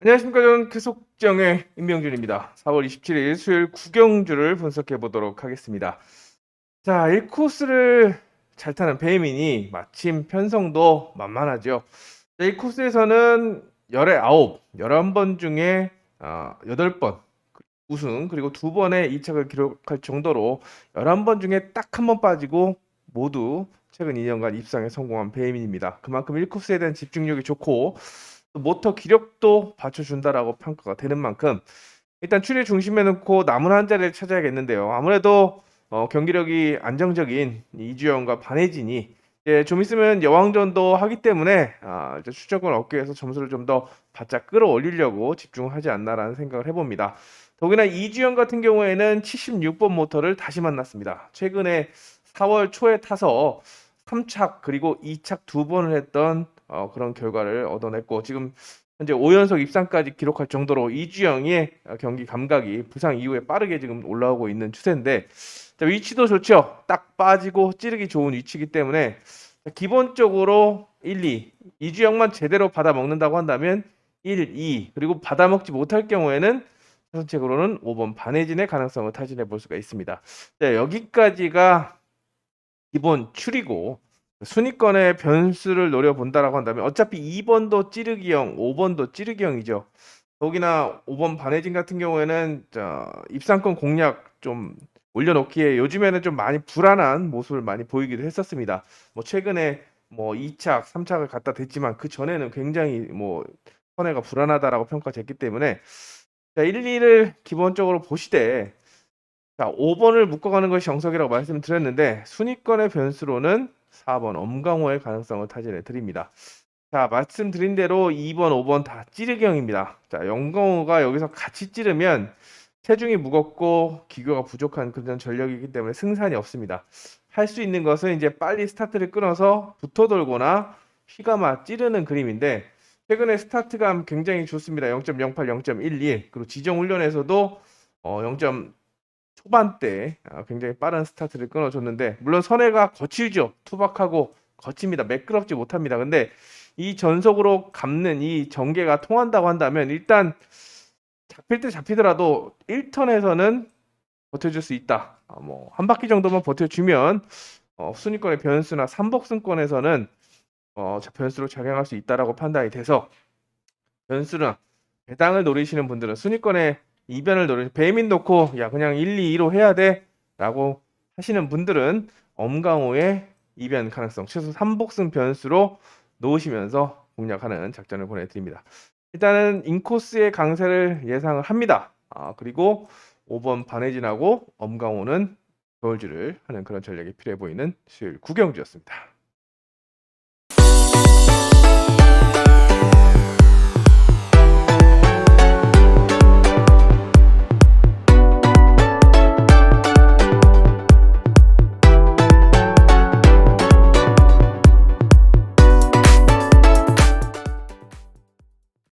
안녕하십니까. 저는 계속정의 임명준입니다. 4월 27일 수요일 구경주를 분석해 보도록 하겠습니다. 자, 1코스를 잘 타는 배민이 마침 편성도 만만하죠. 1코스에서는 열의 9, 11번 중에 어, 8번 우승 그리고 두 번의 2착을 기록할 정도로 11번 중에 딱 한 번 빠지고 모두 최근 2년간 입상에 성공한 배민입니다. 그만큼 1코스에 대한 집중력이 좋고 또 모터 기력도 받쳐준다라고 평가가 되는 만큼 일단 추리 중심에 놓고 남은 한 자리를 찾아야겠는데요. 아무래도 어, 경기력이 안정적인 이주영과 반혜진이 이제 좀 있으면 여왕전도 하기 때문에 아, 이제 추적권 얻기 위해서 점수를 좀 더 바짝 끌어올리려고 집중하지 않나라는 생각을 해봅니다. 더구나 이주영 같은 경우에는 76번 모터를 다시 만났습니다. 최근에 4월 초에 타서 3착 그리고 2착 두 번을 했던 어, 그런 결과를 얻어냈고 지금 현재 5연속 입상까지 기록할 정도로 이주영의 어, 경기 감각이 부상 이후에 빠르게 지금 올라오고 있는 추세인데 자, 위치도 좋죠. 딱 빠지고 찌르기 좋은 위치이기 때문에 자, 기본적으로 1, 2 이주영만 제대로 받아 먹는다고 한다면 1, 2 그리고 받아 먹지 못할 경우에는 선책으로는 5번 반해진의 가능성을 타진해 볼 수가 있습니다. 자, 여기까지가 기본 추리고 순위권의 변수를 노려본다라고 한다면 어차피 2번도 찌르기형, 5번도 찌르기형이죠. 더욱이나 5번 반해진 같은 경우에는 자, 입상권 공략 좀 올려놓기에 요즘에는 좀 많이 불안한 모습을 많이 보이기도 했었습니다. 뭐 최근에 뭐 2착, 3착을 갖다 댔지만 그 전에는 굉장히 뭐 선회가 불안하다라고 평가됐기 때문에 자, 1, 2를 기본적으로 보시되 자, 5번을 묶어가는 것이 정석이라고 말씀드렸는데 순위권의 변수로는 4번 엄강호의 가능성을 타진해 드립니다. 자, 말씀드린 대로 2번, 5번 다 찌르기형입니다. 자, 영강호가 여기서 같이 찌르면 체중이 무겁고 기교가 부족한 그런 전력이기 때문에 승산이 없습니다. 할 수 있는 것은 이제 빨리 스타트를 끊어서 붙어 돌거나 휘감아 찌르는 그림인데 최근에 스타트감 굉장히 좋습니다. 0.08, 0.11 그리고 지정 훈련에서도 어, 0. 초반대 아, 굉장히 빠른 스타트를 끊어줬는데 물론 선회가 거칠죠. 투박하고 거칩니다. 매끄럽지 못합니다. 근데 이 전속으로 감는 이 전개가 통한다고 한다면 일단 잡힐 때 잡히더라도 1턴에서는 버텨줄 수 있다. 아, 뭐한 바퀴 정도만 버텨주면 어, 순위권의 변수나 3복승권에서는 어, 자- 변수로 작용할 수 있다라고 판단이 돼서 변수나 배당을 노리시는 분들은 순위권의 이변을 노리 배민 놓고 야 그냥 1, 2, 2로 해야 돼라고 하시는 분들은 엄강호의 이변 가능성 최소 3복승 변수로 놓으시면서 공략하는 작전을 보내드립니다. 일단은 인코스의 강세를 예상을 합니다. 아, 그리고 5번 반해진하고 엄강호는 겨울주를 하는 그런 전략이 필요해 보이는 수요일 구경주였습니다.